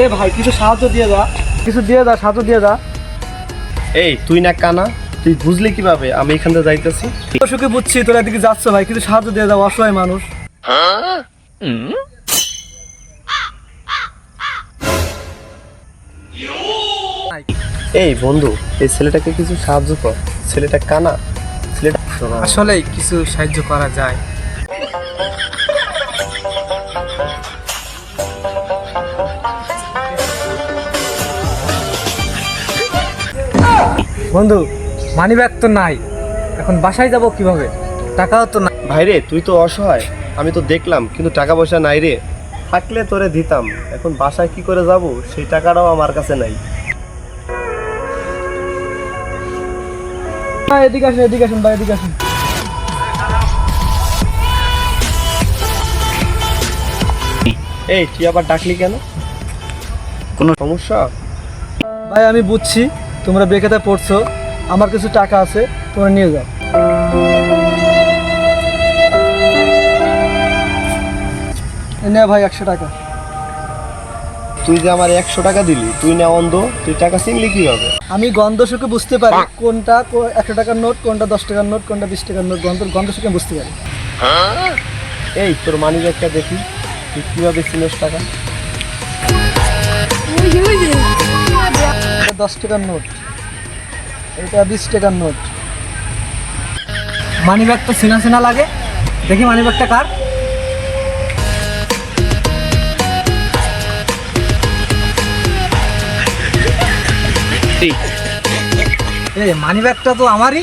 এ ভাই কিছু সাহায্য দিয়ে যা। কিছু দিয়ে যা সাহায্য দিয়ে যা। এই তুই না কানা তুই বুঝলি কীভাবে আমি এখান থেকে যাইতেছি? সুখে বুঝছি তোরা এদিকে যাচ্ছ ভাই কিছু সাহায্য দিয়ে যা অসহায় মানুষ। এই বন্ধু এই ছেলেটাকে কিছু সাহায্য কর। ছেলেটা কানা ছেলেটা আসলে কিছু সাহায্য করা যায়। বন্ধু মানি ব্যাগ তো নাই। এখন বাসায় যাব কীভাবে? টাকাও তো নাই। রে তুই তো অসহায়। আমি তো দেখলাম কিন্তু টাকা পয়সা নাই রে। থাকলে তোরে দিতাম। এখন বাসায় কি করে যাব? সেই টাকাটাও আমার কাছে নাই। এদিকে আসুন এদিকে আসুন ভাই এদিকে আসুন। এই তুই আবার ডাকলি কেন? কোনো সমস্যা? ভাই আমি বুঝছি। তোমরা বেকাতে পড়ছো আমার কিছু টাকা আছে তোমরা নিয়ে যাও। নে ভাই একশো টাকা। তুই যে আমার একশো টাকা দিলি তুই না অন্ধ তুই টাকা চিনলি কীভাবে? আমি গন্ধ শুকে বুঝতে পারি কোনটা একশো টাকার নোট কোনটা দশ টাকার নোট কোনটা বিশ টাকার নোট গন্ধ গন্ধ শুকে বুঝতে পারি। এই তোর মানি ব্যাগটা দেখি তুই কীভাবে চিনিস টাকা? এটা দশ টাকার নোট। এটা বিশ টাকার নোট। মানি ব্যাগ তো চেনা চেনা লাগে। দেখি মানি ব্যাগটা কার। মানি ব্যাগটা তো আমারই।